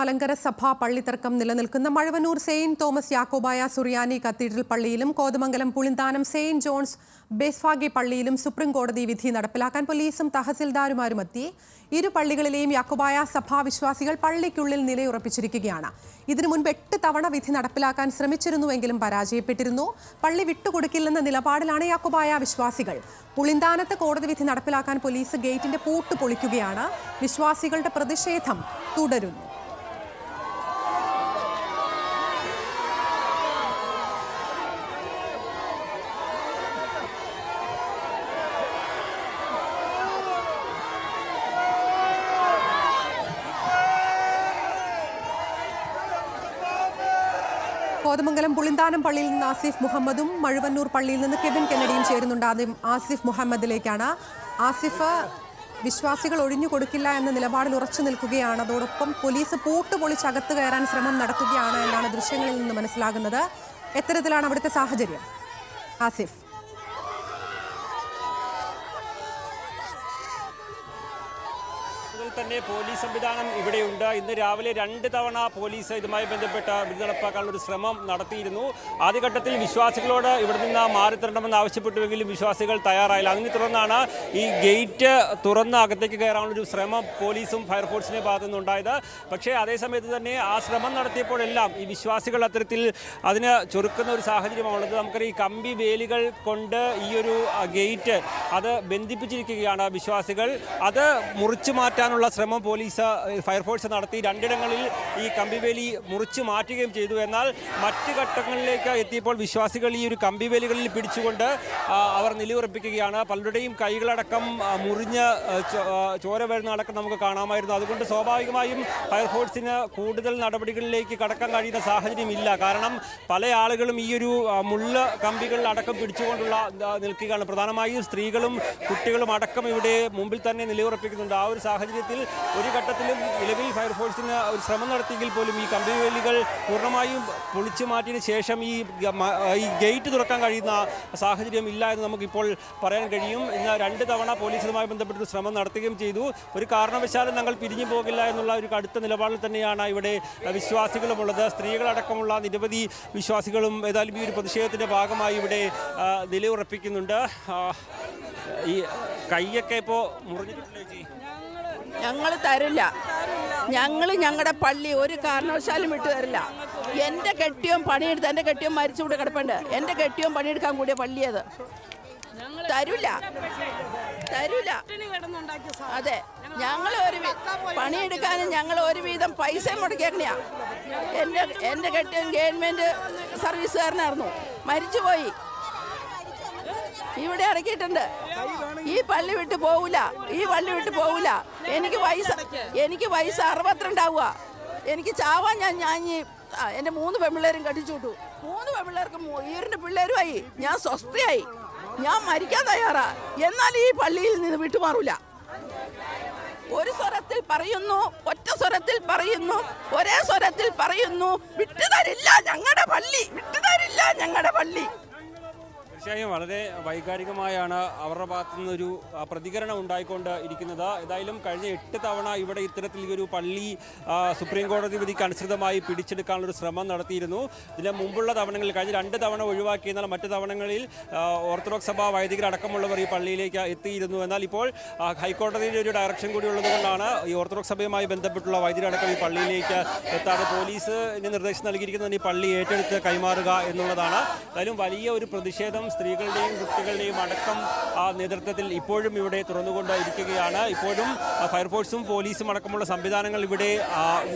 മലങ്കര സഭ പള്ളിത്തർക്കം നിലനിൽക്കുന്ന Mazhuvannoor saint Thomas Yakobaya Suriyani cathedral പള്ളിയിലും Kothamangalam Pulinthanam saint Johns Bethphage പള്ളിയിലും സുപ്രീം കോടതി വിധി നടപ്പിലാക്കാൻ പോലീസും തഹസിൽദാരുമാരും എത്തി. ഇരു പള്ളികളിലെയും യാക്കോബായ സഭാ വിശ്വാസികൾ പള്ളിക്കുള്ളിൽ നിലയുറപ്പിച്ചിരിക്കുകയാണ്. ഇതിനു മുൻപ് എട്ട് തവണ വിധി നടപ്പിലാക്കാൻ ശ്രമിച്ചിരുന്നുവെങ്കിലും പരാജയപ്പെട്ടിരുന്നു. പള്ളി വിട്ടുകൊടുക്കില്ലെന്ന നിലപാടിലാണ് യാക്കോബായ വിശ്വാസികൾ. പുളിന്താനത്ത് കോടതി വിധി നടപ്പിലാക്കാൻ പോലീസ് ഗേറ്റിന്റെ പൂട്ട് പൊളിക്കുകയാണ്. വിശ്വാസികളുടെ പ്രതിഷേധം തുടരുന്നു. കോതമംഗലം പുളിന്താനം പള്ളിയിൽ നിന്ന് ആസിഫ് മുഹമ്മദും മഴുവന്നൂർ പള്ളിയിൽ നിന്ന് കെവിൻ കെന്നഡിയും ചേരുന്നുണ്ട്. ആദ്യം ആസിഫ് മുഹമ്മദിലേക്കാണ്. ആസിഫ് വിശ്വാസികൾ ഒഴിഞ്ഞു കൊടുക്കില്ല എന്ന നിലപാടിൽ ഉറച്ചു നിൽക്കുകയാണ്. അതോടൊപ്പം പോലീസ് പൂട്ട് പൊളിച്ച് അകത്ത് കയറാൻ ശ്രമം നടത്തുകയാണ് എന്നാണ് ദൃശ്യങ്ങളിൽ നിന്ന് മനസ്സിലാകുന്നത്. എത്തരത്തിലാണ് അവിടുത്തെ സാഹചര്യം? ആസിഫ്. തന്നെ പോലീസ് സംവിധാനം ഇവിടെയുണ്ട്. ഇന്ന് രാവിലെ രണ്ട് തവണ പോലീസ് ഇതുമായി ബന്ധപ്പെട്ട വിധി നടപ്പാക്കാനുള്ള ഒരു ശ്രമം നടത്തിയിരുന്നു. ആദ്യഘട്ടത്തിൽ വിശ്വാസികളോട് ഇവിടെ നിന്ന് മാറി തരണമെന്ന് ആവശ്യപ്പെട്ടുവെങ്കിലും വിശ്വാസികൾ തയ്യാറായില്ല. അതിനെ തുടർന്നാണ് ഈ ഗേറ്റ് തുറന്ന് അകത്തേക്ക് കയറാനുള്ളൊരു ശ്രമം പോലീസും ഫയർഫോഴ്സിന്റെ ഭാഗത്തു നിന്നുണ്ടായത്. പക്ഷേ അതേസമയത്ത് തന്നെ ആ ശ്രമം നടത്തിയപ്പോഴെല്ലാം ഈ വിശ്വാസികൾ അത്തരത്തിൽ അതിന് ചൊറുക്കുന്ന ഒരു സാഹചര്യമാണുള്ളത് നമുക്കറിയാം ഈ കമ്പി വേലികൾ കൊണ്ട് ഈ ഒരു ഗേറ്റ് അത് ബന്ധിപ്പിച്ചിരിക്കുകയാണ് വിശ്വാസികൾ. അത് മുറിച്ചു മാറ്റാനുള്ള ശ്രമം പോലീസ് ഫയർഫോഴ്സ് നടത്തി. രണ്ടിടങ്ങളിൽ ഈ കമ്പിവേലി മുറിച്ചു മാറ്റുകയും ചെയ്തു. എന്നാൽ മറ്റ് ഘട്ടങ്ങളിലേക്ക് എത്തിയപ്പോൾ വിശ്വാസികൾ ഈ ഒരു കമ്പിവേലികളിൽ പിടിച്ചുകൊണ്ട് അവർ നിലയുറപ്പിക്കുകയാണ്. പലരുടെയും കൈകളടക്കം മുറിഞ്ഞ് ചോര വരുന്ന അടക്കം നമുക്ക് കാണാമായിരുന്നു. അതുകൊണ്ട് സ്വാഭാവികമായും ഫയർഫോഴ്സിന് കൂടുതൽ നടപടികളിലേക്ക് കടക്കാൻ കഴിയുന്ന സാഹചര്യമില്ല കാരണം പല ആളുകളും ഈ ഒരു മുള്ള കമ്പികളിൽ അടക്കം പിടിച്ചുകൊണ്ടുള്ള നിൽക്കുകയാണ്. പ്രധാനമായും സ്ത്രീകളും കുട്ടികളും അടക്കം ഇവിടെ മുമ്പിൽ തന്നെ നിലയുറപ്പിക്കുന്നുണ്ട്. ആ ഒരു സാഹചര്യത്തിൽ ഒരു ഘട്ടത്തിലും നിലവിൽ ഫയർഫോഴ്സിന് ഒരു ശ്രമം നടത്തിയെങ്കിൽ പോലും ഈ കമ്പിവേലികൾ പൂർണമായും പൊളിച്ചു മാറ്റിയതിന് ശേഷം ഈ ഈ ഗേറ്റ് തുറക്കാൻ കഴിയുന്ന സാഹചര്യം ഇല്ല എന്ന് നമുക്കിപ്പോൾ പറയാൻ കഴിയും. ഇന്ന് രണ്ട് തവണ പോലീസുമായി ബന്ധപ്പെട്ടൊരു ശ്രമം നടത്തുകയും ചെയ്തു. ഒരു കാരണവശാലും ഞങ്ങൾ പിരിഞ്ഞു പോകില്ല എന്നുള്ള ഒരു കടുത്ത നിലപാടിൽ തന്നെയാണ് ഇവിടെ വിശ്വാസികളുമുള്ളത്. സ്ത്രീകളടക്കമുള്ള നിരവധി വിശ്വാസികളും ഏതായാലും ഈ ഒരു പ്രതിഷേധത്തിന്റെ ഭാഗമായി ഇവിടെ നിലയുറപ്പിക്കുന്നുണ്ട്. ഈ കൈയൊക്കെ ഇപ്പോൾ മുറിഞ്ഞിട്ടുണ്ടോ ചേച്ചി? ഞങ്ങൾ തരില്ല. ഞങ്ങൾ ഞങ്ങളുടെ പള്ളി ഒരു കാരണവശാലും വിട്ടു തരില്ല. എന്റെ കെട്ടിയോൻ പണിയെടുത്ത് എന്റെ കെട്ടിയോൻ മരിച്ചുകൂടെ കിടപ്പുണ്ട്. എന്റെ കെട്ടിയോൻ പണിയെടുക്കാൻ കൂടിയ പള്ളിയത്. തരില്ല. തരില്ല. അതെ. ഞങ്ങൾ ഒരു പണിയെടുക്കാനും ഞങ്ങൾ ഒരു വീതം പൈസ മുടക്കിയേക്കണയാ. എന്റെ എന്റെ കെട്ടിയും ഗവൺമെന്റ് സർവീസുകാരനായിരുന്നു. മരിച്ചുപോയി. ഇവിടെ ഇറക്കിയിട്ടുണ്ട്. ഈ പള്ളി വിട്ട് പോവില്ല ഈ പള്ളി വിട്ട് പോവില്ല എനിക്ക് വയസ്സ് എനിക്ക് വയസ്സ് അറുപത്തിരണ്ടാവുക. എനിക്ക് ചാവാൻ ഞാൻ ഞാൻ എന്റെ മൂന്ന് പെൺപിള്ളേരും കടിച്ചു വിട്ടു മൂന്ന് പെമ്പിള്ളേർക്കും ഈറിന്റെ പിള്ളേരുമായി ഞാൻ സ്വസ്ഥയായി. ഞാൻ മരിക്കാൻ തയ്യാറാ. എന്നാൽ ഈ പള്ളിയിൽ നിന്ന് വിട്ടുമാറൂല. ഒരു സ്വരത്തിൽ പറയുന്നു ഒറ്റ സ്വരത്തിൽ പറയുന്നു ഒരേ സ്വരത്തിൽ പറയുന്നു വിട്ടുതരില്ല ഞങ്ങളുടെ പള്ളി വിട്ടുതരില്ല ഞങ്ങളുടെ പള്ളി. തീർച്ചയായും വളരെ വൈകാരികമായാണ് അവരുടെ ഭാഗത്തു നിന്നൊരു പ്രതികരണം ഉണ്ടായിക്കൊണ്ട് ഇരിക്കുന്നത്. ഏതായാലും കഴിഞ്ഞ എട്ട് തവണ ഇവിടെ ഇത്തരത്തിൽ ഒരു പള്ളി സുപ്രീം കോടതി വിധിക്ക് അനുസൃതമായി പിടിച്ചെടുക്കാനുള്ളൊരു ശ്രമം നടത്തിയിരുന്നു. ഇതിന് മുമ്പുള്ള തവണങ്ങളിൽ കഴിഞ്ഞ രണ്ട് തവണ ഒഴിവാക്കി എന്നാൽ മറ്റ് തവണകളിൽ ആ, ഓർത്തഡോക്സ് സഭ വൈദികരടക്കമുള്ളവർ ഈ പള്ളിയിലേക്ക് എത്തിയിരുന്നു. എന്നാൽ ഇപ്പോൾ ഹൈക്കോടതിയുടെ ഒരു ഡയറക്ഷൻ കൂടി ഉള്ളതുകൊണ്ടാണ് ഈ ഓർത്തഡോക്സ് സഭയുമായി ബന്ധപ്പെട്ടുള്ള വൈദികരടക്കം ഈ പള്ളിയിലേക്ക് എത്താതെ പോലീസിന് നിർദ്ദേശം നൽകിയിരിക്കുന്നത് ഈ പള്ളി ഏറ്റെടുത്ത് കൈമാറുക എന്നുള്ളതാണ്. എന്തായാലും വലിയ ഒരു പ്രതിഷേധം സ്ത്രീകളുടെയും കുട്ടികളുടെയും അടക്കം നേതൃത്വത്തിൽ ഇപ്പോഴും ഇവിടെ തുറന്നുകൊണ്ട് ഇരിക്കുകയാണ് ഇപ്പോഴും ഫയർഫോഴ്സും പോലീസും അടക്കമുള്ള സംവിധാനങ്ങൾ ഇവിടെ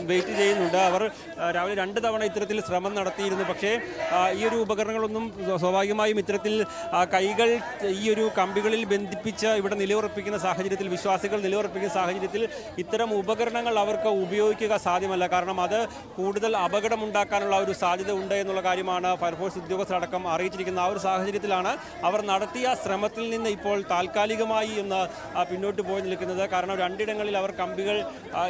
വെയിറ്റ് ചെയ്യുന്നുണ്ട്. അവർ രാവിലെ രണ്ട് തവണ ഇത്തരത്തിൽ ശ്രമം നടത്തിയിരുന്നു. പക്ഷേ ഈ ഒരു ഉപകരണങ്ങളൊന്നും സ്വ- സ്വാഭാവികമായും ഇത്തരത്തിൽ കൈകൾ ഈ ഒരു കമ്പികളിൽ ബന്ധിപ്പിച്ച് ഇവിടെ നിലയുറപ്പിക്കുന്ന സാഹചര്യത്തിൽ വിശ്വാസികൾ നിലയുറപ്പിക്കുന്ന സാഹചര്യത്തിൽ ഇത്തരം ഉപകരണങ്ങൾ അവർക്ക് ഉപയോഗിക്കുക സാധ്യമല്ല. കാരണം അത് കൂടുതൽ അപകടമുണ്ടാക്കാനുള്ള ഒരു സാധ്യത ഉണ്ട് എന്നുള്ള കാര്യമാണ് ഫയർഫോഴ്സ് ഉദ്യോഗസ്ഥരടക്കം അറിയിച്ചിരിക്കുന്ന ആ ഒരു സാഹചര്യത്തിലാണ് അവർ നടത്തിയ ശ്രമത്തിൽ നിന്ന് ഇപ്പോൾ താൽക്കാലികമായി ഒന്ന് പിന്നോട്ട് പോയി നിൽക്കുന്നത്. കാരണം രണ്ടിടങ്ങളിൽ അവർ കമ്പികൾ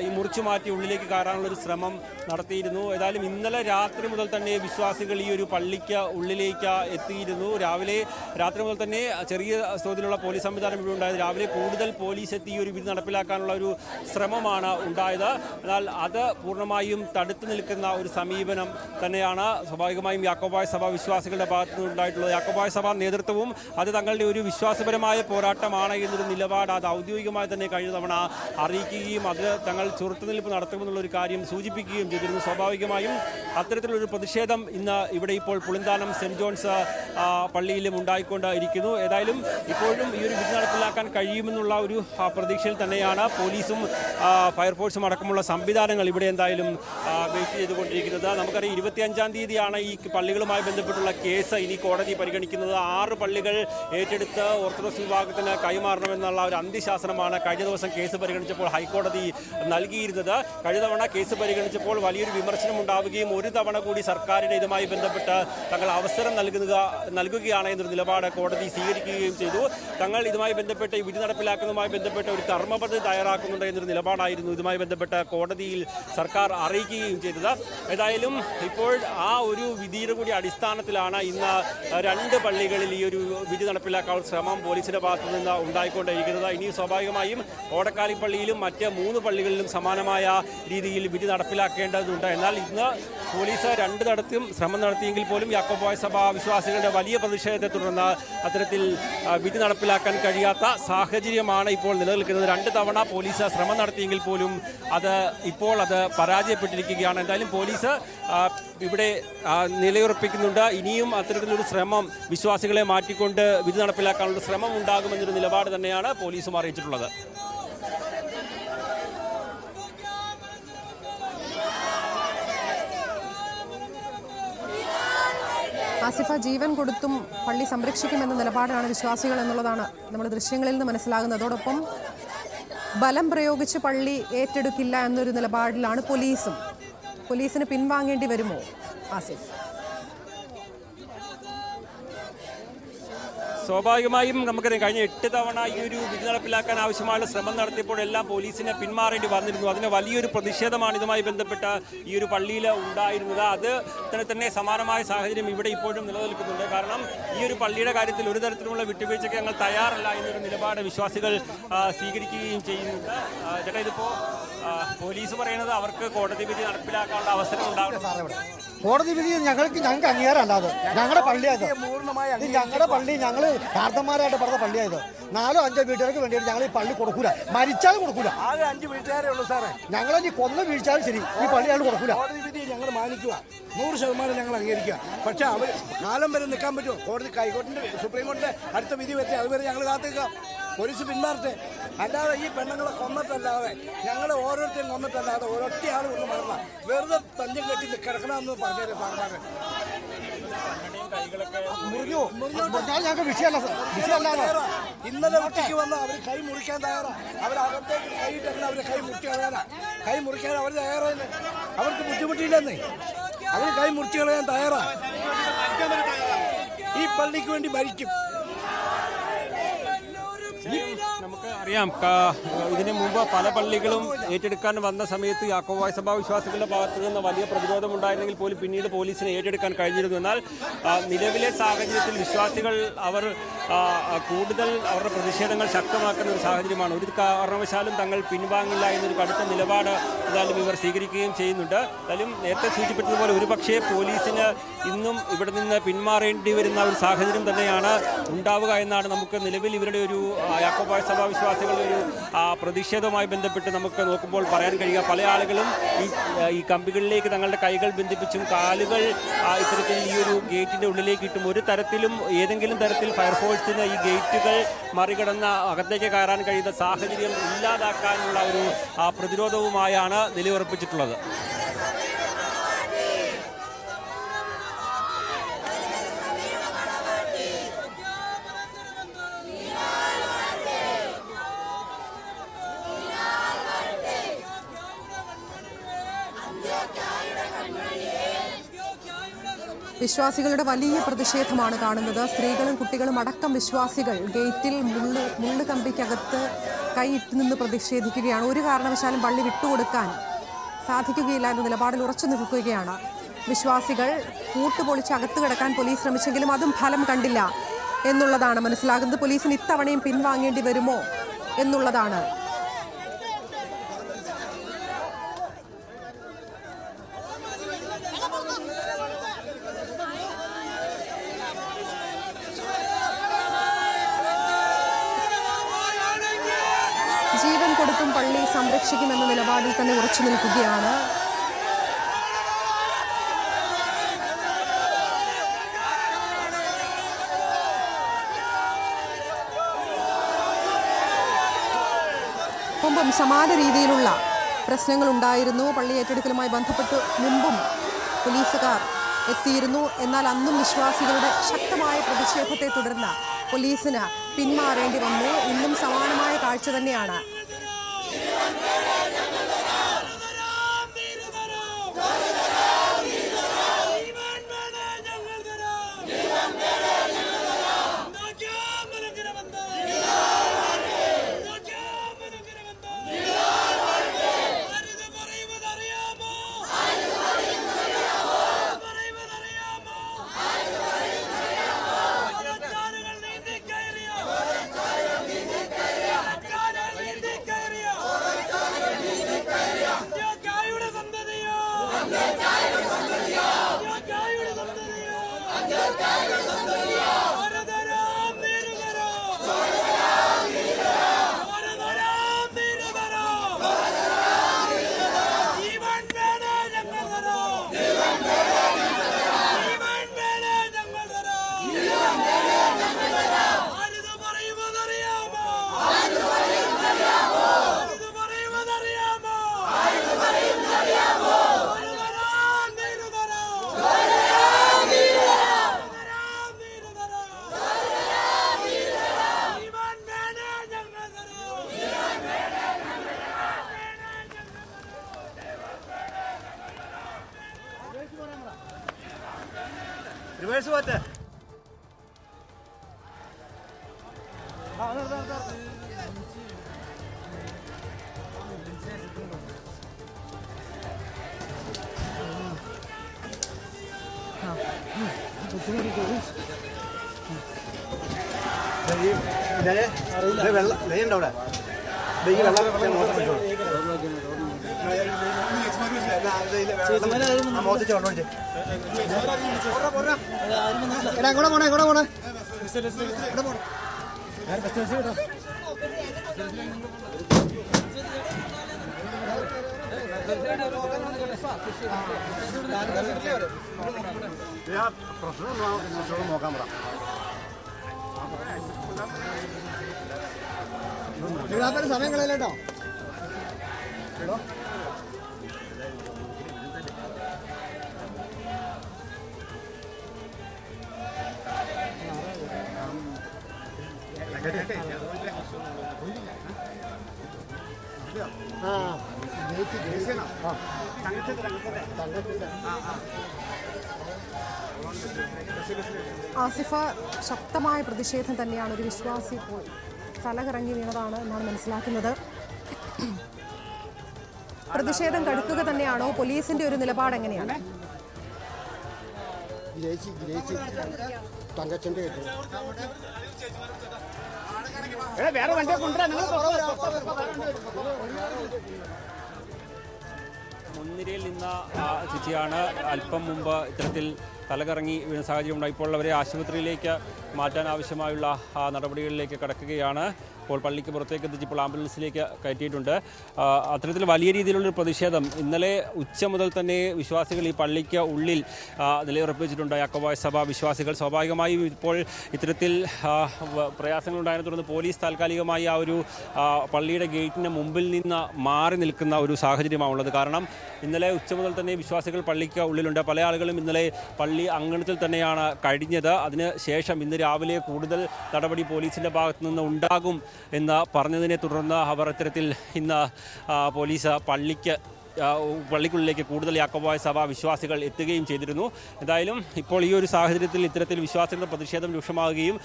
ഈ മുറിച്ചു മാറ്റി ഉള്ളിലേക്ക് കയറാനുള്ള ഒരു ശ്രമം നടത്തിയിരുന്നു. ഏതായാലും ഇന്നലെ രാത്രി മുതൽ തന്നെ വിശ്വാസികൾ ഈ ഒരു പള്ളിക്ക് ഉള്ളിലേക്ക് എത്തിയിരുന്നു. രാവിലെ രാത്രി മുതൽ തന്നെ ചെറിയ തോതിലുള്ള പോലീസ് സംവിധാനം ഇവിടെ ഉണ്ടായത്. രാവിലെ കൂടുതൽ പോലീസ് എത്തി ഈ ഒരു വിധി നടപ്പിലാക്കാനുള്ള ഒരു ശ്രമമാണ് ഉണ്ടായത്. എന്നാൽ അത് പൂർണമായും തടുത്തു നിൽക്കുന്ന ഒരു സമീപനം തന്നെയാണ്. സ്വാഭാവികമായും യാക്കോബായ സഭ വിശ്വാസികളുടെ ഭാഗത്തു നിന്നുണ്ടായിട്ടുള്ളത് യാക്കോബായ സഭ നേതൃത്വവും അത് തങ്ങളുടെ ഒരു വിശ്വാസപരമായ പോരാട്ടമാണ് എന്നൊരു നിലപാട് അത് ഔദ്യോഗികമായി തന്നെ കഴിഞ്ഞ തവണ അറിയിക്കുകയും അത് തങ്ങൾ ചെറുത്തുനിൽപ്പ് നടത്തുമെന്നുള്ള ഒരു കാര്യം സൂചിപ്പിക്കുകയും ചെയ്തിരുന്നു. സ്വാഭാവികമായും അത്തരത്തിലൊരു പ്രതിഷേധം ഇന്ന് ഇവിടെ ഇപ്പോൾ പുളിന്താനം സെന്റ് ജോൺസ് പള്ളിയിലും ഉണ്ടായിക്കൊണ്ട് ഇരിക്കുന്നു ഏതായാലും ഇപ്പോഴും ഈ ഒരു വിധി നടപ്പിലാക്കാൻ കഴിയുമെന്നുള്ള ഒരു പ്രതീക്ഷയിൽ തന്നെയാണ് പോലീസും ഫയർഫോഴ്സും അടക്കമുള്ള സംവിധാനങ്ങൾ ഇവിടെ എന്തായാലും വെയിറ്റ് ചെയ്തുകൊണ്ടിരിക്കുന്നത്. നമുക്കറിയാം ഇരുപത്തിയഞ്ചാം തീയതിയാണ് ഈ പള്ളികളുമായി ബന്ധപ്പെട്ടുള്ള കേസ് ഇനി കോടതി പരിഗണിക്കുന്നത്. ആറ് പള്ളികൾ ഏറ്റെടുത്ത് ഓർത്തഡോക്സ് വിഭാഗത്തിന് കൈമാറണമെന്നുള്ള ഒരു അന്ത്യശാസനമാണ് കഴിഞ്ഞ ദിവസം കേസ് പരിഗണിച്ചപ്പോൾ ഹൈക്കോടതി നൽകിയിരുന്നത്. കഴിഞ്ഞ തവണ കേസ് പരിഗണിച്ചപ്പോൾ വലിയൊരു വിമർശനം ഉണ്ടാവുകയും ഒരു തവണ കൂടി സർക്കാരിന് ഇതുമായി ബന്ധപ്പെട്ട് തങ്ങൾ അവസരം നൽകുക നൽകുകയാണ് എന്നൊരു നിലപാട് കോടതി സ്വീകരിക്കുകയും ചെയ്തു. തങ്ങൾ ഇതുമായി ബന്ധപ്പെട്ട് വിധി നടപ്പിലാക്കുന്നതുമായി ബന്ധപ്പെട്ട് ഒരു കർമ്മപദ്ധതി തയ്യാറാക്കുന്നുണ്ട് എന്നൊരു നിലപാടായിരുന്നു ഇതുമായി ബന്ധപ്പെട്ട് കോടതിയിൽ സർക്കാർ അറിയിക്കുകയും ചെയ്തത്. ഏതായാലും ഇപ്പോൾ ആ ഒരു വിധിയുടെ കൂടി അടിസ്ഥാനത്തിലാണ് ഇന്ന് രണ്ട് പള്ളികളിൽ ഈ ഒരു വിധി നടപ്പിലാക്കാൻ ശ്രമം പോലീസിന്റെ ഭാഗത്തു നിന്ന് ഉണ്ടായിക്കൊണ്ടിരിക്കുന്നത് ഇനി സ്വാഭാവികമായും ഓടക്കാലിപ്പള്ളിയിലും മറ്റ് മൂന്ന് പള്ളികളിലും സമാനമായ രീതിയിൽ വിധി നടപ്പിലാക്കേണ്ടതുണ്ട്. എന്നാൽ ഇന്ന് പോലീസ് രണ്ട് തടത്തും ശ്രമം നടത്തിയെങ്കിൽ പോലും യാക്കോബോയ സഭ വിശ്വാസികളുടെ വലിയ പ്രതിഷേധത്തെ തുടർന്ന് അത്തരത്തിൽ വിധി നടപ്പിലാക്കാൻ കഴിയാത്ത സാഹചര്യമാണ് ഇപ്പോൾ നിലനിൽക്കുന്നത്. രണ്ട് തവണ പോലീസ് ശ്രമം നടത്തിയെങ്കിൽ പോലും അത് ഇപ്പോൾ അത് പരാജയപ്പെട്ടിരിക്കുകയാണ്. എന്തായാലും പോലീസ് ഇവിടെ നിലയുറപ്പിക്കുന്നുണ്ട്. ഇനിയും അത്തരത്തിലൊരു ശ്രമം വിശ്വാസികളെ മാറ്റിക്കൊണ്ട് വിധി നടപ്പിലാക്കാനുള്ള ശ്രമം ഉണ്ടാകുമെന്നൊരു നിലപാട് തന്നെയാണ് പോലീസും അറിയിച്ചിട്ടുള്ളത്. ആസിഫ ജീവൻ കൊടുത്തും പള്ളി സംരക്ഷിക്കുമെന്ന നിലപാടാണ് വിശ്വാസികൾ എന്നുള്ളതാണ് നമ്മൾ ദൃശ്യങ്ങളിൽ നിന്ന് മനസ്സിലാകുന്നത്. അതോടൊപ്പം ബലം പ്രയോഗിച്ച് പള്ളി ഏറ്റെടുക്കില്ല എന്നൊരു നിലപാടിലാണ് പോലീസും. പോലീസിന് പിൻവാങ്ങേണ്ടി വരുമോ ആസിഫ്? സ്വാഭാവികമായും നമുക്കറിയാം കഴിഞ്ഞ എട്ട് തവണ ഈ ഒരു വിധി നടപ്പിലാക്കാൻ ആവശ്യമായുള്ള ശ്രമം നടത്തിയപ്പോഴെല്ലാം പോലീസിനെ പിന്മാറേണ്ടി വന്നിരുന്നു. അതിന് വലിയൊരു പ്രതിഷേധമാണ് ഇതുമായി ബന്ധപ്പെട്ട ഈ ഒരു പള്ളിയിൽ ഉണ്ടായിരുന്നത്. അത് തന്നെ തന്നെ സമാനമായ സാഹചര്യം ഇവിടെ ഇപ്പോഴും നിലനിൽക്കുന്നുണ്ട്. കാരണം ഈ ഒരു പള്ളിയുടെ കാര്യത്തിൽ ഒരു തരത്തിലുള്ള വിട്ടുവീഴ്ചയ്ക്ക് ഞങ്ങൾ തയ്യാറല്ല എന്നൊരു നിലപാട് വിശ്വാസികൾ സ്വീകരിക്കുകയും ചെയ്യുന്നുണ്ട്. ചേട്ടാ ഇതിപ്പോൾ പോലീസ് പറയുന്നത് അവർക്ക് കോടതി വിധി നടപ്പിലാക്കാനുള്ള അവസരം ഉണ്ടാവണം. കോടതി വിധി ഞങ്ങൾക്ക് ഞങ്ങൾക്ക് അംഗീകാരമല്ല അത് ഞങ്ങളുടെ പള്ളിയത് ഇത് ഞങ്ങളുടെ പള്ളി ഞങ്ങൾ പ്രാർത്ഥന്മാരായിട്ട് പറഞ്ഞ പള്ളിയായത്. നാലോ അഞ്ചോ വീട്ടുകാർക്ക് വേണ്ടിയിട്ട് ഞങ്ങൾ ഈ പള്ളി കൊടുക്കൂല. മരിച്ചാലും കൊടുക്കൂല. ആകെ അഞ്ച് വീട്ടുകാരേ ഉള്ളൂ സാറേ. ഞങ്ങൾ ഇനി കൊന്ന് വീഴ്ചാലും ശരി. ഈ പള്ളി ഞങ്ങൾ കൊടുക്കൂല. കോടതി വിധി ഞങ്ങൾ മാനിക്കുക. നൂറ് ശതമാനം ഞങ്ങൾ അംഗീകരിക്കുക. പക്ഷെ അവർ കാലം വരെ നിൽക്കാൻ പറ്റുമോ? കോടതി ഹൈക്കോടതി സുപ്രീം കോടതി അടുത്ത വിധി വെച്ച് അതുവരെ ഞങ്ങൾ കാത്തിക്കുക പോലീസ് പിന്മാറട്ടെ. അല്ലാതെ ഈ പെണ്ണുങ്ങളെ കൊന്നിട്ടല്ലാതെ ഞങ്ങൾ ഓരോരുത്തരും കൊന്നിട്ടല്ലാതെ ഒരൊറ്റ ആൾ കൊണ്ട് മാറില്ല വെറുതെ തഞ്ചം കെട്ടി കിടക്കണമെന്ന് പറഞ്ഞേരെ മുറിഞ്ഞു. ഞങ്ങൾക്ക് വിഷയമല്ല തയ്യാറാ. ഇന്നലെ ഉച്ചയ്ക്ക് വന്ന അവർ കൈ മുറിക്കാൻ തയ്യാറാ. അവർ അകത്തേക്ക് കൈയിട്ടല്ല അവരെ കൈ മുറിച്ച് കളയാനാ. കൈ മുറിക്കാൻ അവർ തയ്യാറായില്ല? അവർക്ക് ബുദ്ധിമുട്ടില്ലെന്നേ. അവർ കൈ മുറിച്ച് കളയാൻ തയ്യാറാ. ഈ പള്ളിക്ക് വേണ്ടി മരിക്കും. നമുക്ക് അറിയാം ഇതിനു മുമ്പ് പല പള്ളികളും ഏറ്റെടുക്കാൻ വന്ന സമയത്ത് യാക്കോബായ സഭാ വിശ്വാസികളുടെ ഭാഗത്തു നിന്ന് വലിയ പ്രതിരോധം ഉണ്ടായിരുന്നെങ്കിൽ പോലും പിന്നീട് പോലീസിനെ ഏറ്റെടുക്കാൻ കഴിഞ്ഞിരുന്നു. എന്നാൽ നിലവിലെ സാഹചര്യത്തിൽ വിശ്വാസികൾ അവർ കൂടുതൽ അവരുടെ പ്രതിഷേധങ്ങൾ ശക്തമാക്കുന്ന ഒരു സാഹചര്യമാണ്. ഒരു കാരണവശാലും തങ്ങൾ പിൻവാങ്ങില്ല എന്നൊരു കടുത്ത നിലപാട് എന്തായാലും ഇവർ സ്വീകരിക്കുകയും ചെയ്യുന്നുണ്ട്. എന്തായാലും നേരത്തെ സൂചിപ്പിച്ചതുപോലെ ഒരുപക്ഷേ പോലീസിന് ഇന്നും ഇവിടെ നിന്ന് പിന്മാറേണ്ടി വരുന്ന ഒരു സാഹചര്യം തന്നെയാണ് ഉണ്ടാവുക എന്നാണ് നമുക്ക് നിലവിൽ ഇവരുടെ ഒരു യാക്കോബായ സഭാ വിശ്വാസികളുടെ ഒരു പ്രതിഷേധവുമായി ബന്ധപ്പെട്ട് നമുക്ക് നോക്കുമ്പോൾ പറയാൻ കഴിയുക പല ആളുകളും ഈ ഈ കമ്പികളിലേക്ക് തങ്ങളുടെ കൈകൾ ബന്ധിപ്പിച്ചും കാലുകൾ ഇത്തരത്തിൽ ഈ ഒരു ഗേറ്റിന്റെ ഉള്ളിലേക്ക് ഇട്ടും ഒരു തരത്തിലും ഏതെങ്കിലും തരത്തിൽ ഫയർഫോഴ്സിന് ഈ ഗേറ്റുകൾ മറികടന്ന് അകത്തേക്ക് കയറാൻ കഴിയുന്ന സാഹചര്യം ഇല്ലാതാക്കാനുള്ള ഒരു പ്രതിരോധവുമായാണ് നിലയുറപ്പിച്ചിട്ടുള്ളത്. വിശ്വാസികളുടെ വലിയ പ്രതിഷേധമാണ് കാണുന്നത്. സ്ത്രീകളും കുട്ടികളും അടക്കം വിശ്വാസികൾ ഗേറ്റിൽ മുള്ള് മുള്ള് കമ്പിക്കകത്ത് കൈയിട്ട് നിന്ന് പ്രതിഷേധിക്കുകയാണ്. ഒരു കാരണവശാലും പള്ളി വിട്ടുകൊടുക്കാൻ സാധിക്കുകയില്ല എന്ന നിലപാടിൽ ഉറച്ചു നിൽക്കുകയാണ്. വിശ്വാസികൾ കൂട്ടുപൊളിച്ച് അകത്ത് കിടക്കാൻ പോലീസ് ശ്രമിച്ചെങ്കിലും അതും ഫലം കണ്ടില്ല എന്നുള്ളതാണ് മനസ്സിലാകുന്നത്. പോലീസിന് ഇത്തവണയും പിൻവാങ്ങേണ്ടി വരുമോ എന്നുള്ളതാണ് ജീവൻ കൊടുത്തും പള്ളി സംരക്ഷിക്കുമെന്ന നിലപാടിൽ തന്നെ ഉറച്ചു നിൽക്കുകയാണ്. മുമ്പും സമാന രീതിയിലുള്ള പ്രശ്നങ്ങൾ ഉണ്ടായിരുന്നു. പള്ളി ഏറ്റെടുക്കലുമായി ബന്ധപ്പെട്ട് മുമ്പും പോലീസുകാർ എത്തിയിരുന്നു. എന്നാൽ അന്നും വിശ്വാസികളുടെ ശക്തമായ പ്രതിഷേധത്തെ തുടർന്ന് പോലീസിന് പിന്മാറേണ്ടി വന്നു ഇന്നും സമാനമായ കാഴ്ച തന്നെയാണ്. റിവേഴ്സ് പോട്ടെ വെള്ളം ഉണ്ടോ അവിടെ ഈ വെള്ളം മോത്തിച്ച് വെള്ളം ഒഴിച്ച് എടാ കൂടെ പോണേ പോണേ നോക്കാൻ പറ സമയം കളയല്ലേട്ടോ ആസിഫ ശക്തമായ പ്രതിഷേധം തന്നെയാണ് ഒരു വിശ്വാസി ഇപ്പോൾ തലകറങ്ങി വീണതാണ് എന്നാണ് മനസ്സിലാക്കുന്നത്. പ്രതിഷേധം കടുക്കുക തന്നെയാണോ? പോലീസിന്റെ ഒരു നിലപാട് എങ്ങനെയാണ്? തങ്കച്ചന്റെ വേറെ വണ്ടിയെ കൊണ്ടുവരാൻ നിങ്ങൾ മുൻനിരയിൽ നിന്ന ചിച്ചിയാണ് അല്പം മുമ്പ് ഇത്തരത്തിൽ തലകറങ്ങി വീണ സാഹചര്യം ഉണ്ടായി. ഇപ്പോൾ അവരെ ആശുപത്രിയിലേക്ക് മാറ്റാൻ ആവശ്യമായുള്ള നടപടികളിലേക്ക് കടക്കുകയാണ്. ഇപ്പോൾ പള്ളിക്ക് പുറത്തേക്ക് എത്തിച്ച് ഇപ്പോൾ ആംബുലൻസിലേക്ക് കയറ്റിയിട്ടുണ്ട്. അത്തരത്തിൽ വലിയ രീതിയിലുള്ളൊരു പ്രതിഷേധം ഇന്നലെ ഉച്ച മുതൽ തന്നെ വിശ്വാസികൾ ഈ പള്ളിക്ക് ഉള്ളിൽ നിലയുറപ്പിച്ചിട്ടുണ്ട്. യാക്കോബായ സഭ വിശ്വാസികൾ സ്വാഭാവികമായും ഇപ്പോൾ ഇത്തരത്തിൽ പ്രയാസങ്ങളുണ്ടായതിനെ തുടർന്ന് പോലീസ് താൽക്കാലികമായി ആ ഒരു പള്ളിയുടെ ഗേറ്റിന് മുമ്പിൽ നിന്ന് മാറി നിൽക്കുന്ന ഒരു സാഹചര്യമാണുള്ളത് കാരണം ഇന്നലെ ഉച്ച മുതൽ തന്നെ വിശ്വാസികൾ പള്ളിക്ക് ഉള്ളിലുണ്ട്. പല ആളുകളും ഇന്നലെ പള്ളി അങ്കണത്തിൽ തന്നെയാണ് കഴിഞ്ഞത്. അതിന് ശേഷം ഇന്ന് രാവിലെ കൂടുതൽ നടപടി പോലീസിന്റെ ഭാഗത്തു നിന്ന് ഉണ്ടാകും. എന്ന് പറഞ്ഞതിനെ തുടർന്ന് അവർ ഇത്തരത്തിൽ ഇന്ന് പോലീസ് പള്ളിക്ക് പള്ളിക്കുള്ളിലേക്ക് കൂടുതൽ യാക്കോബായ സഭ വിശ്വാസികൾ എത്തുകയും ചെയ്തിരുന്നു. എന്തായാലും ഇപ്പോൾ ഈ ഒരു സാഹചര്യത്തിൽ ഇത്തരത്തിൽ വിശ്വാസികളുടെ പ്രതിഷേധം രൂക്ഷമാവുകയും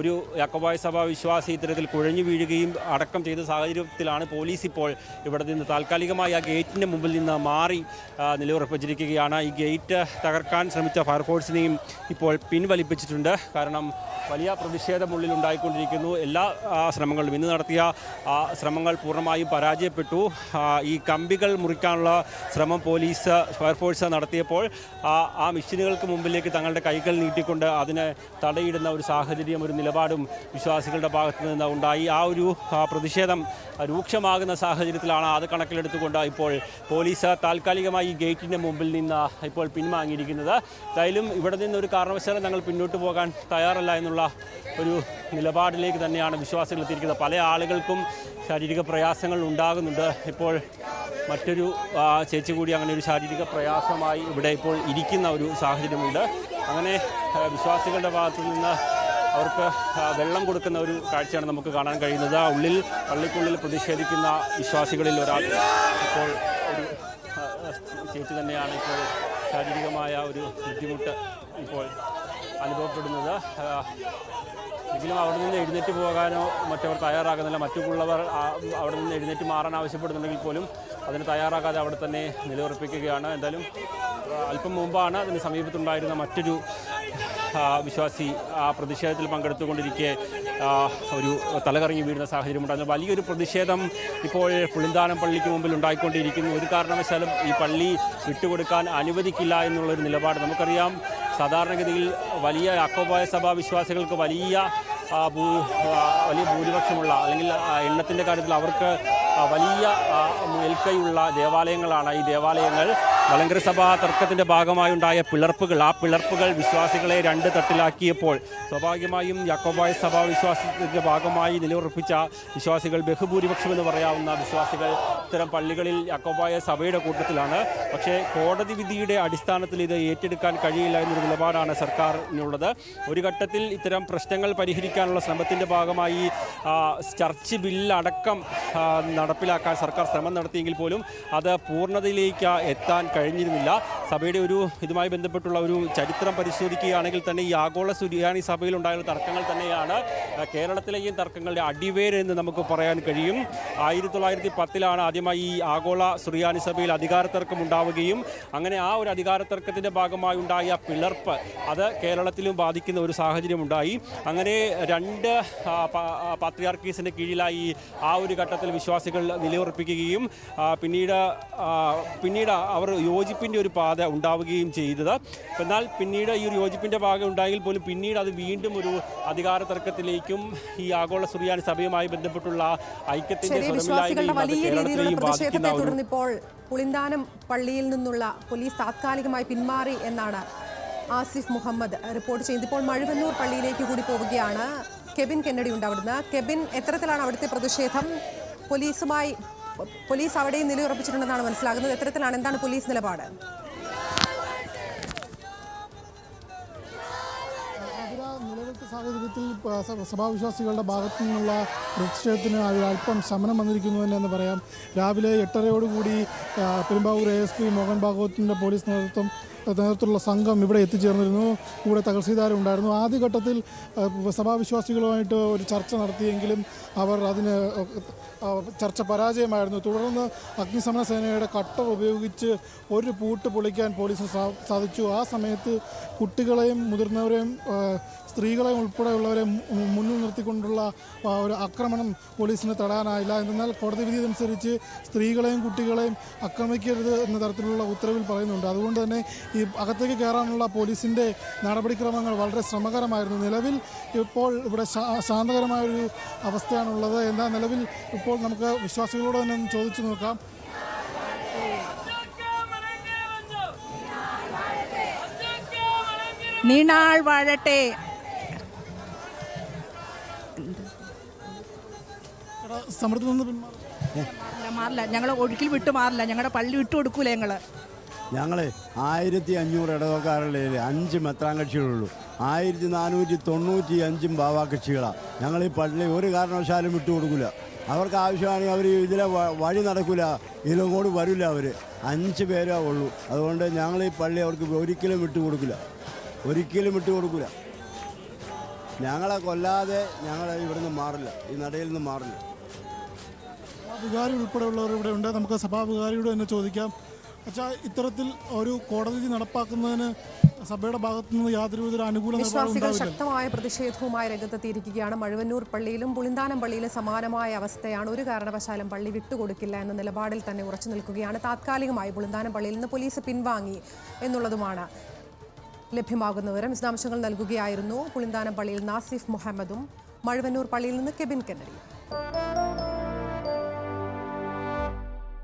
ഒരു യാക്കോബായ സഭ വിശ്വാസി ഇത്തരത്തിൽ കുഴഞ്ഞു വീഴുകയും അടക്കം ചെയ്ത സാഹചര്യത്തിലാണ് പോലീസ് ഇപ്പോൾ ഇവിടെ നിന്ന് താൽക്കാലികമായി ആ ഗേറ്റിന്റെ മുമ്പിൽ നിന്ന് മാറി നിലയുറപ്പിച്ചിരിക്കുകയാണ്. ഈ ഗേറ്റ് തകർക്കാൻ ശ്രമിച്ച ഫയർഫോഴ്സിനെയും ഇപ്പോൾ പിൻവലിപ്പിച്ചിട്ടുണ്ട്. കാരണം വലിയ പ്രതിഷേധമുള്ളിൽ ഉണ്ടായിക്കൊണ്ടിരിക്കുന്നു. എല്ലാ ശ്രമങ്ങളും ഇന്ന് നടത്തിയ ശ്രമങ്ങൾ പൂർണമായും പരാജയപ്പെട്ടു. ഈ കമ്പികൾ മുറിക്കാനുള്ള ശ്രമം പോലീസ് ഫയർഫോഴ്സ് നടത്തിയപ്പോൾ ആ മെഷീനുകൾക്ക് മുമ്പിലേക്ക് തങ്ങളുടെ കൈകൾ നീട്ടിക്കൊണ്ട് അതിനെ തടയിടുന്ന ഒരു സാഹചര്യം ഒരു നിലപാടും വിശ്വാസികളുടെ ഭാഗത്ത് നിന്ന് ഉണ്ടായി. ആ ഒരു പ്രതിഷേധം രൂക്ഷമാകുന്ന സാഹചര്യത്തിലാണ് അത് കണക്കിലെടുത്തുകൊണ്ട് ഇപ്പോൾ പോലീസ് താൽക്കാലികമായി ഈ ഗേറ്റിന്റെ മുമ്പിൽ നിന്ന് ഇപ്പോൾ പിൻവാങ്ങിയിരിക്കുന്നത്. എന്തായാലും ഇവിടെ നിന്ന് ഒരു കാരണവശാലും ഞങ്ങൾ പിന്നോട്ട് പോകാൻ തയ്യാറല്ല എന്നുള്ള ഒരു നിലപാടിലേക്ക് തന്നെയാണ് വിശ്വാസികൾ എത്തിയിരിക്കുന്നത്. പല ആളുകൾക്കും ശാരീരിക പ്രയാസങ്ങൾ ഉണ്ടാകുന്നുണ്ട്. ഇപ്പോൾ മറ്റൊരു ചേച്ചി കൂടി അങ്ങനെ ഒരു ശാരീരിക പ്രയാസമായി ഇവിടെ ഇപ്പോൾ ഇരിക്കുന്ന ഒരു സാഹചര്യമുണ്ട്. അങ്ങനെ വിശ്വാസികളുടെ ഭാഗത്തു നിന്ന് അവർക്ക് വെള്ളം കൊടുക്കുന്ന ഒരു കാഴ്ചയാണ് നമുക്ക് കാണാൻ കഴിയുന്നത്. ഉള്ളിൽ പള്ളിക്കുള്ളിൽ പ്രതിഷേധിക്കുന്ന വിശ്വാസികളിൽ ഒരാൾ ഇപ്പോൾ ഒരു ചേച്ചി തന്നെയാണ് ഇപ്പോൾ ശാരീരികമായ ഒരു ബുദ്ധിമുട്ട് ഇപ്പോൾ അനുഭവപ്പെടുന്നത്. എങ്കിലും അവിടെ നിന്ന് എഴുന്നേറ്റ് പോകാനോ മറ്റവർ തയ്യാറാകുന്നില്ല. മറ്റുള്ളവർ അവിടെ നിന്ന് എഴുന്നേറ്റ് മാറാൻ ആവശ്യപ്പെടുന്നുണ്ടെങ്കിൽ പോലും അതിന് തയ്യാറാകാതെ അവിടെ തന്നെ നിലയുറപ്പിക്കുകയാണ്. എന്തായാലും അല്പം മുമ്പാണ് അതിന് സമീപത്തുണ്ടായിരുന്ന മറ്റൊരു വിശ്വാസി ആ പ്രതിഷേധത്തിൽ പങ്കെടുത്തുകൊണ്ടിരിക്കെ ഒരു തലകറങ്ങി വീഴുന്ന സാഹചര്യമുണ്ടായിരുന്നു വലിയൊരു പ്രതിഷേധം ഇപ്പോൾ പുളിന്താനം പള്ളിക്ക് മുമ്പിൽ ഉണ്ടായിക്കൊണ്ടിരിക്കുന്നു. ഒരു കാരണവശാലും ഈ പള്ളി വിട്ടുകൊടുക്കാൻ അനുവദിക്കില്ല എന്നുള്ളൊരു നിലപാട് നമുക്കറിയാം. സാധാരണഗതിയിൽ വലിയ അക്കോപായ സഭാ വിശ്വാസികൾക്ക് വലിയ വലിയ ഭൂരിപക്ഷമുള്ള അല്ലെങ്കിൽ എണ്ണത്തിന്റെ കാര്യത്തിൽ അവർക്ക് വലിയ മേൽക്കൈയുള്ള ദേവാലയങ്ങളാണ് ഈ ദേവാലയങ്ങൾ. മലങ്കര സഭാ തർക്കത്തിന്റെ ഭാഗമായി ഉണ്ടായ പിളർപ്പുകൾ. ആ പിളർപ്പുകൾ വിശ്വാസികളെ രണ്ട് തട്ടിലാക്കിയപ്പോൾ സ്വാഭാവികമായും യാക്കോബായ സഭാ വിശ്വാസത്തിന്റെ ഭാഗമായി നിലയുറപ്പിച്ച വിശ്വാസികൾ ബഹുഭൂരിപക്ഷം എന്ന് പറയാവുന്ന വിശ്വാസികൾ ഇത്തരം പള്ളികളിൽ യാക്കോബായ സഭയുടെ കൂട്ടത്തിലാണ്. പക്ഷേ കോടതി വിധിയുടെ അടിസ്ഥാനത്തിൽ ഇത് ഏറ്റെടുക്കാൻ കഴിയില്ല എന്നൊരു നിലപാടാണ് സർക്കാരിനുള്ളത്. ഒരു ഘട്ടത്തിൽ ഇത്തരം പ്രശ്നങ്ങൾ പരിഹരിക്കാനുള്ള ശ്രമത്തിന്റെ ഭാഗമായി ചർച്ച് ബില്ലടക്കം നടപ്പിലാക്കാൻ സർക്കാർ ശ്രമം നടത്തിയെങ്കിൽ പോലും അത് പൂർണതയിലേക്ക് എത്താൻ കഴിഞ്ഞിരുന്നില്ല. സഭയുടെ ഒരു ഇതുമായി ബന്ധപ്പെട്ടുള്ള ഒരു ചരിത്രം പരിശോധിക്കുകയാണെങ്കിൽ തന്നെ ഈ ആഗോള സുരിയാനി സഭയിൽ ഉണ്ടായിരുന്ന തർക്കങ്ങൾ തന്നെയാണ്. കേരളത്തിലെയും തർക്കങ്ങളുടെ അടിവേരെന്ന് നമുക്ക് പറയാൻ കഴിയും. ആയിരത്തി തൊള്ളായിരത്തി പത്തിലാണ് ആദ്യമായി ഈ ആഗോള സുറിയാനി സഭയിൽ അധികാര തർക്കം ഉണ്ടാവുകയും അങ്ങനെ ആ ഒരു അധികാര തർക്കത്തിന്റെ ഭാഗമായി ഉണ്ടായ പിളർപ്പ് അത് കേരളത്തിലും ബാധിക്കുന്ന ഒരു സാഹചര്യം ഉണ്ടായി. അങ്ങനെ രണ്ട് പാത്രിയാർക്കീസിന്റെ കീഴിലായി ആ ഒരു ഘട്ടത്തിൽ വിശ്വാസികൾ നിലയുറപ്പിക്കുകയും പിന്നീട് പിന്നീട് അവർ യോജിപ്പിന്റെ ഒരു പാത ഉണ്ടാവുകയും ചെയ്തത്. എന്നാൽ പിന്നീട് ഈ ഒരു യോജിപ്പിന്റെ ഭാഗം ഉണ്ടായെങ്കിൽ പോലും പിന്നീട് അത് വീണ്ടും ഒരു അധികാര തർക്കത്തിലേക്കും ഈ ആഗോള സുറിയാനി സഭയുമായി ബന്ധപ്പെട്ടുള്ള രീതിയിലുള്ള പ്രതിഷേധത്തെ ബാധിക്കുന്ന ഒരു തുടർന്ന് ഇപ്പോൾ പുളിന്താനം പള്ളിയിൽ നിന്നുള്ള പോലീസ് താത്കാലികമായി പിന്മാറി എന്നാണ് ആസിഫ് മുഹമ്മദ് റിപ്പോർട്ട് ചെയ്യുന്നത്. ഇപ്പോൾ മഴുവന്നൂർ പള്ളിയിലേക്ക് കൂടി പോവുകയാണ് കെബിൻ കെന്നഡി ഉണ്ട് അവിടുന്ന്. കെബിൻ എത്തരത്തിലാണ് അവിടുത്തെ പ്രതിഷേധം? പോലീസുമായി പോലീസ് അവിടെയും നിലയുറപ്പിച്ചിട്ടുണ്ടെന്നാണ് മനസ്സിലാകുന്നത്. എത്തരത്തിലാണ് എന്താണ് പോലീസ് നിലപാട്? സാഹചര്യത്തിൽ സഭാവിശ്വാസികളുടെ ഭാഗത്തു നിന്നുള്ള പ്രതിഷേധത്തിന് അല്പം ശമനം വന്നിരിക്കുന്നു തന്നെ എന്ന് പറയാം. രാവിലെ എട്ടരയോടുകൂടി Perumbavoor A S P Mohan ഭാഗവത്തിന്റെ police നേതൃത്വം നേതൃത്വത്തിലുള്ള സംഘം ഇവിടെ എത്തിച്ചേർന്നിരുന്നു. കൂടെ തഹസീൽദാർ ഉണ്ടായിരുന്നു ആദ്യഘട്ടത്തിൽ സഭാവിശ്വാസികളുമായിട്ട് ഒരു ചർച്ച നടത്തിയെങ്കിലും അവർ അതിന് ചർച്ച പരാജയമായിരുന്നു. തുടർന്ന് അഗ്നിശമന സേനയുടെ കട്ടർ ഉപയോഗിച്ച് ഒരു പൂട്ട് പൊളിക്കാൻ പോലീസിന് സാധിച്ചു. ആ സമയത്ത് കുട്ടികളെയും മുതിർന്നവരെയും ആ, സ്ത്രീകളെയും ഉൾപ്പെടെയുള്ളവരെ മുന്നിൽ നിർത്തിക്കൊണ്ടുള്ള ഒരു ആക്രമണം പോലീസിന് തടയാനായില്ല എന്നാൽ കോടതി വിധി അനുസരിച്ച് സ്ത്രീകളെയും കുട്ടികളെയും ആക്രമിക്കരുത് എന്ന തരത്തിലുള്ള ഉത്തരവിൽ പറയുന്നുണ്ട്. അതുകൊണ്ട് തന്നെ ഈ അകത്തേക്ക് കയറാനുള്ള പോലീസിന്റെ നടപടിക്രമങ്ങൾ വളരെ ശ്രമകരമായിരുന്നു. നിലവിൽ ഇപ്പോൾ ഇവിടെ ശാന്തകരമായൊരു അവസ്ഥയാണുള്ളത്. എന്നാൽ നിലവിൽ ഇപ്പോൾ നമുക്ക് വിശ്വാസികളോട് തന്നെ ചോദിച്ചു നോക്കാം. നീണാൾ വാഴട്ടെ. സമരത്തിൽ നിന്ന് പിന്മാറി. മാറില്ല മാറില്ല. ഞങ്ങൾ ഒഴുക്കിൽ വിട്ട് മാറില്ല. ഞങ്ങളുടെ പള്ളി വിട്ടു കൊടുക്കൂല ഞങ്ങൾ ഞങ്ങൾ ആയിരത്തി അഞ്ഞൂറ് ഇടവക്കാരുള്ള അഞ്ച് മെത്രാൻ കക്ഷികളുള്ളൂ. ആയിരത്തി നാനൂറ്റി തൊണ്ണൂറ്റി അഞ്ചും ബാവാ കക്ഷികളാണ് ഞങ്ങൾ ഈ പള്ളി ഒരു കാരണവശാലും വിട്ടുകൊടുക്കില്ല അവർക്ക് ആവശ്യമാണെങ്കിൽ അവർ ഇതിലെ വഴി നടക്കില്ല ഇതിലങ്ങോട്ട് വരില്ല അവർ അഞ്ച് പേരേ ഉള്ളൂ. അതുകൊണ്ട് ഞങ്ങൾ ഈ പള്ളി അവർക്ക് ഒരിക്കലും വിട്ടുകൊടുക്കില്ല ഒരിക്കലും വിട്ടുകൊടുക്കില്ല ഞങ്ങളെ കൊല്ലാതെ ഞങ്ങൾ ഇവിടുന്ന് മാറില്ല. ഈ നടയിൽ നിന്ന് മാറില്ല. വികാരി ഉൾപ്പെടെയുള്ളവർ ഇവിടെ ഉണ്ട്. നമുക്ക് സഭാവികാരിയോട് തന്നെ ചോദിക്കാം. അച്ഛാ ഇത്തരത്തിൽ ഒരു കോടതി നടപ്പാക്കുന്നതിന് സഭയുടെ ഭാഗത്തു നിന്ന് യാതൊരുവിധ അനുകൂല വിശ്വാസികൾ ശക്തമായ പ്രതിഷേധവുമായി രംഗത്തെത്തിയിരിക്കുകയാണ്. മഴുവന്നൂർ പള്ളിയിലും പുളിന്താനം പള്ളിയിലും സമാനമായ അവസ്ഥയാണ്. ഒരു കാരണവശാലും പള്ളി വിട്ടുകൊടുക്കില്ല എന്ന നിലപാടിൽ തന്നെ ഉറച്ചു നിൽക്കുകയാണ്. താത്കാലികമായി പുളിന്താനം പള്ളിയിൽ നിന്ന് പോലീസ് പിൻവാങ്ങി എന്നുള്ളതുമാണ് ലഭ്യമാകുന്ന വിവരം. വിശദാംശങ്ങൾ നൽകുകയായിരുന്നു പുളിന്താനം പള്ളിയിൽ നാസിഫ് മുഹമ്മദും മഴുവന്നൂർ പള്ളിയിൽ നിന്ന് കെബിൻ കെന്നഡിയും.